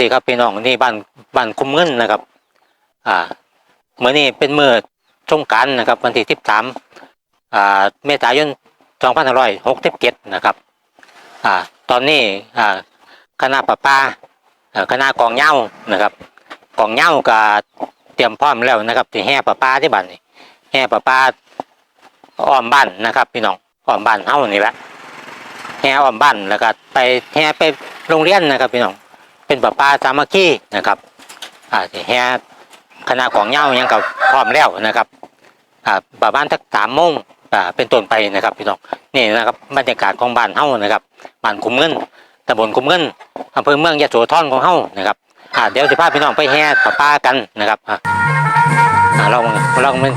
ดีครับพี่น้องนี่บ้านบ้านคุมเงินนะครับ อ่าเมื่อนี้เป็นเมื่อสงกรารนะครับวันที่สิบสามอ่าเมษายนสองพันห้าร้อยหกสิบเจ็ดนะครับอ่าตอนนี้อ่าคณะประปาอ่าคณะกองเหย้านะครับกองเหย้าก็เตรียมพร้อมแล้วนะครับที่แห่ประปาที่บ้านนี่แห่ประปาอ้อมบ้านนะครับ พี่น้องอ้อมบ้านเฮานี่แหละแห่อ้อมบ้านแล้วก็ไปแห่ไปโรงเรียนนะครับพี่น้อง เป็นประปาสามัคคีนะครับอ่าแห่คณะของเหย้ายังกับพร้อมแล้วนะครับอ่าประมาณสักสามโมงอ่าเป็นต้นไปนะครับพี่น้องนี่นะครับบรรยากาศของบ้านเฮานะครับบ้านคุมเงินตำบลคุมเงินอำเภอเมืองยะโสธรของเฮานะครับอ่าเดี๋ยวจะพาพี่น้องไปแห่ประปากันนะครับอ่าอ่าลองลองมัน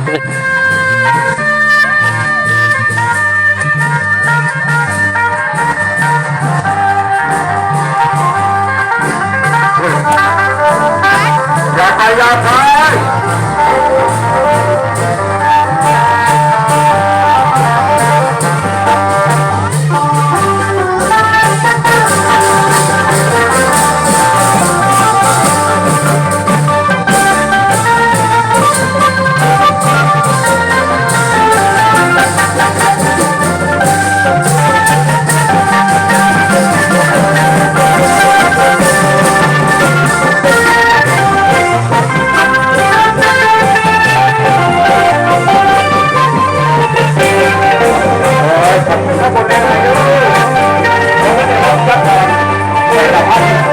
ไม่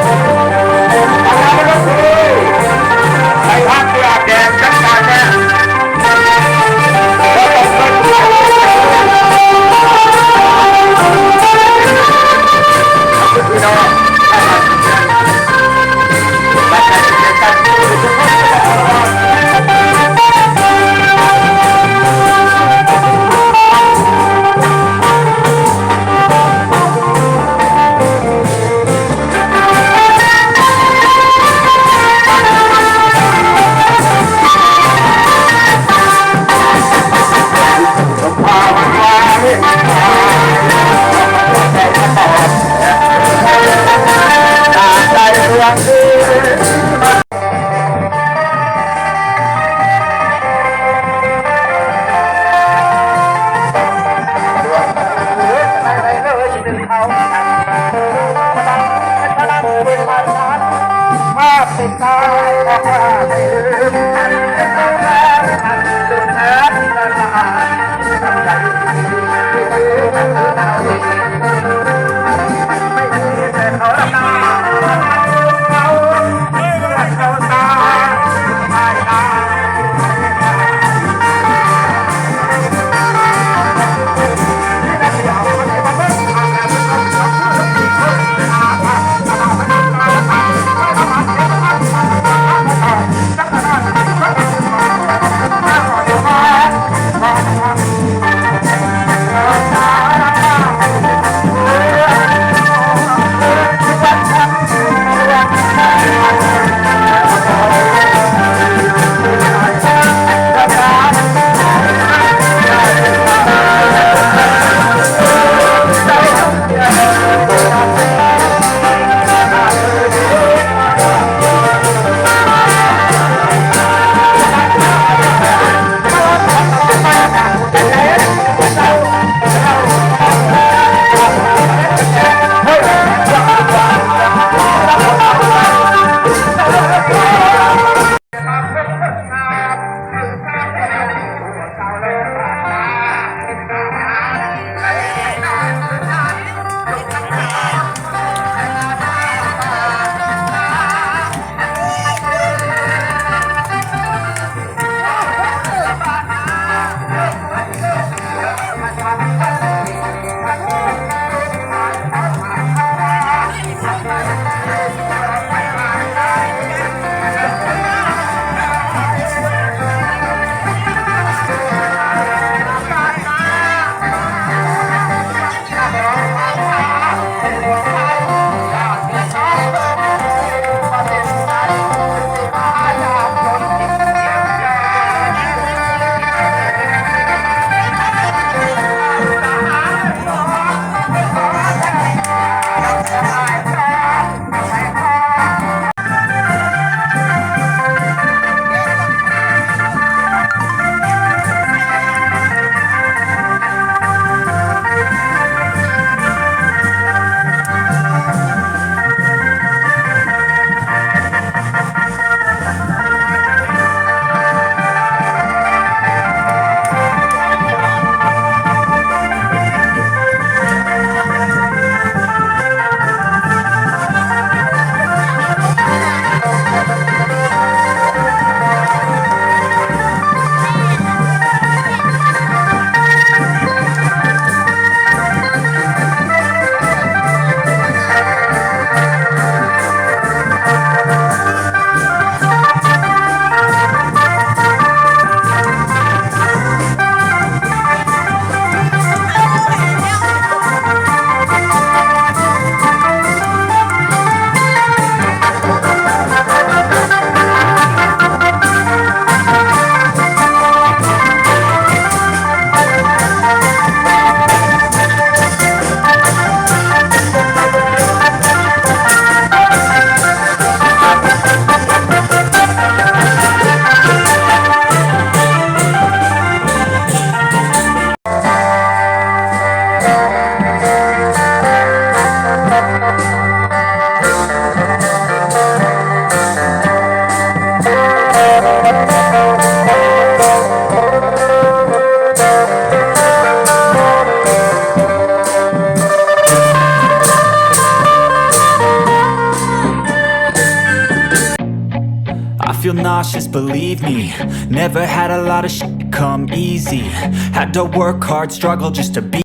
nauseous, believe me. Never had a lot of shit come easy. Had to work hard, struggle just to be.